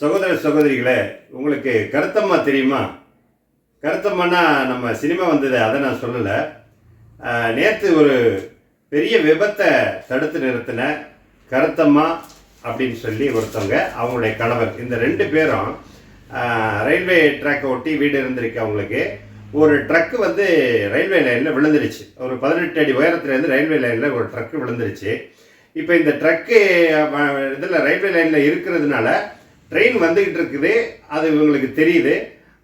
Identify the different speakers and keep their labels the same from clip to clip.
Speaker 1: சகோதர சகோதரிகளே உங்களுக்கு கருத்தம்மா தெரியுமா? கருத்தம்மானா நம்ம சினிமா வந்தது அதை நான் சொல்லலை. நேற்று ஒரு பெரிய விபத்தை தடுத்து நிறுத்தின கருத்தம்மா அப்படின்னு சொல்லி ஒருத்தவங்க அவங்களுடைய கணவர் இந்த ரெண்டு பேரும் ரயில்வே ட்ராக்கை ஒட்டி வீடு இருந்திருக்கு அவங்களுக்கு. ஒரு ட்ரக்கு வந்து ரயில்வே லைனில் விழுந்துருச்சு. ஒரு பதினெட்டு அடி உயரத்துலேருந்து ரயில்வே லைனில் ஒரு ட்ரக்கு விழுந்துருச்சு. இப்போ இந்த ட்ரக்கு இதில் ரயில்வே லைனில் இருக்கிறதுனால ட்ரெயின் வந்துக்கிட்டு இருக்குது. அது இவங்களுக்கு தெரியுது.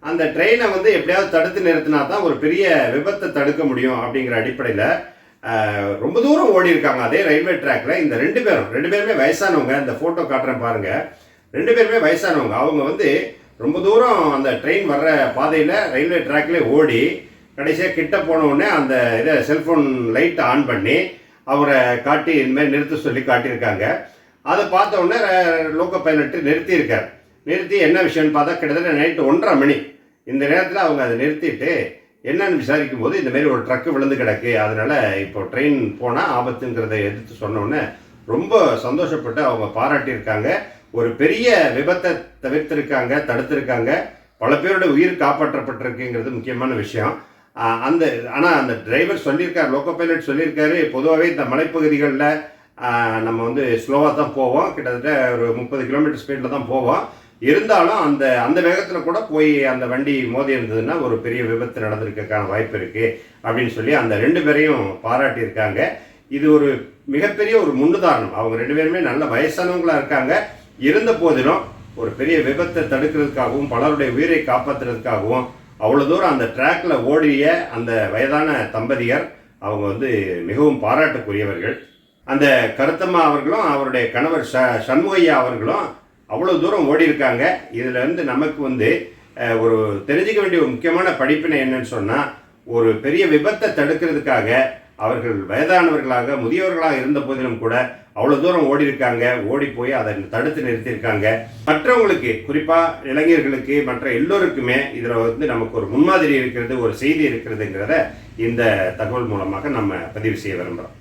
Speaker 1: அந்த ட்ரெயினை வந்து எப்படியாவது தடுத்து நிறுத்தினா தான் ஒரு பெரிய விபத்தை தடுக்க முடியும் அப்படிங்கிற அடிப்படையில் ரொம்ப தூரம் ஓடி இருக்காங்க. அதே ரயில்வே ட்ராக்ல இந்த ரெண்டு பேரும் ரெண்டு பேருமே வயசானவங்க. இந்த ஃபோட்டோ காட்டுறேன் பாருங்க. ரெண்டு பேருமே வயசானவங்க. அவங்க வந்து ரொம்ப தூரம் அந்த ட்ரெயின் வர்ற பாதையில் ரயில்வே ட்ராக்லேயே ஓடி கடைசியாக கிட்ட போனவுடனே அந்த இதை செல்ஃபோன் லைட்டை ஆன் பண்ணி அவரை காட்டி இனிமேல் நிறுத்த சொல்லி காட்டியிருக்காங்க. அதை பார்த்த உடனே லோக்கோ பைலட்டு நிறுத்தியிருக்கார். நிறுத்தி என்ன விஷயம்னு பார்த்தா கிட்டத்தட்ட நைட்டு ஒன்றரை மணி. இந்த நேரத்தில் அவங்க அதை நிறுத்திட்டு என்னன்னு விசாரிக்கும் போது இந்த மாதிரி ஒரு ட்ரக்கு விழுந்து கிடக்கு. அதனால் இப்போ ட்ரெயின் போனால் ஆபத்துங்கிறத எதிர்த்து சொன்னோன்னே ரொம்ப சந்தோஷப்பட்டு அவங்க பாராட்டியிருக்காங்க. ஒரு பெரிய விபத்தை தவிர்த்திருக்காங்க தடுத்திருக்காங்க. பல பேரோட உயிர் காப்பாற்றப்பட்டிருக்குங்கிறது முக்கியமான விஷயம். அந்த ஆனால் அந்த டிரைவர் சொல்லியிருக்கார் லோக்கோ பைலட் சொல்லியிருக்காரு. பொதுவாகவே இந்த மலைப்பகுதிகளில் நம்ம வந்து ஸ்லோவாக தான் போவோம். கிட்டத்தட்ட ஒரு முப்பது கிலோமீட்டர் ஸ்பீடில் தான் போவோம். இருந்தாலும் அந்த அந்த வேகத்தில் கூட போய் அந்த வண்டி மோதி இருந்ததுன்னா ஒரு பெரிய விபத்து நடந்திருக்கக்கான வாய்ப்பு இருக்குது அப்படின்னு சொல்லி அந்த ரெண்டு பேரையும் பாராட்டியிருக்காங்க. இது ஒரு மிகப்பெரிய ஒரு முன்னுதாரணம். அவங்க ரெண்டு பேருமே நல்ல வயசானவங்களாக இருக்காங்க. இருந்த போதிலும் ஒரு பெரிய விபத்தை தடுக்கிறதுக்காகவும் பலருடைய உயிரை காப்பாற்றுறதுக்காகவும் அவ்வளோ தூரம் அந்த ட்ராக்ல ஓடிய அந்த வயதான தம்பதியர் அவங்க வந்து மிகவும் பாராட்டுக்குரியவர்கள். அந்த கருத்தம்மா அவர்களும் அவருடைய கணவர் ச சண்முகையா அவர்களும் அவ்வளோ தூரம் ஓடி இருக்காங்க நமக்கு வந்து ஒரு தெரிஞ்சிக்க வேண்டிய ஒரு முக்கியமான படிப்பினை என்னன்னு சொன்னால் ஒரு பெரிய விபத்தை தடுக்கிறதுக்காக அவர்கள் வயதானவர்களாக முதியவர்களாக இருந்த போதிலும் கூட அவ்வளோ தூரம் ஓடி இருக்காங்க ஓடி போய் அதை தடுத்து நிறுத்தியிருக்காங்க. மற்றவங்களுக்கு குறிப்பாக இளைஞர்களுக்கு மற்ற எல்லோருக்குமே இதில் வந்து நமக்கு ஒரு முன்மாதிரி இருக்கிறது ஒரு செய்தி இருக்கிறதுங்கிறத இந்த தகவல் மூலமாக நம்ம பதிவு செய்ய விரும்புகிறோம்.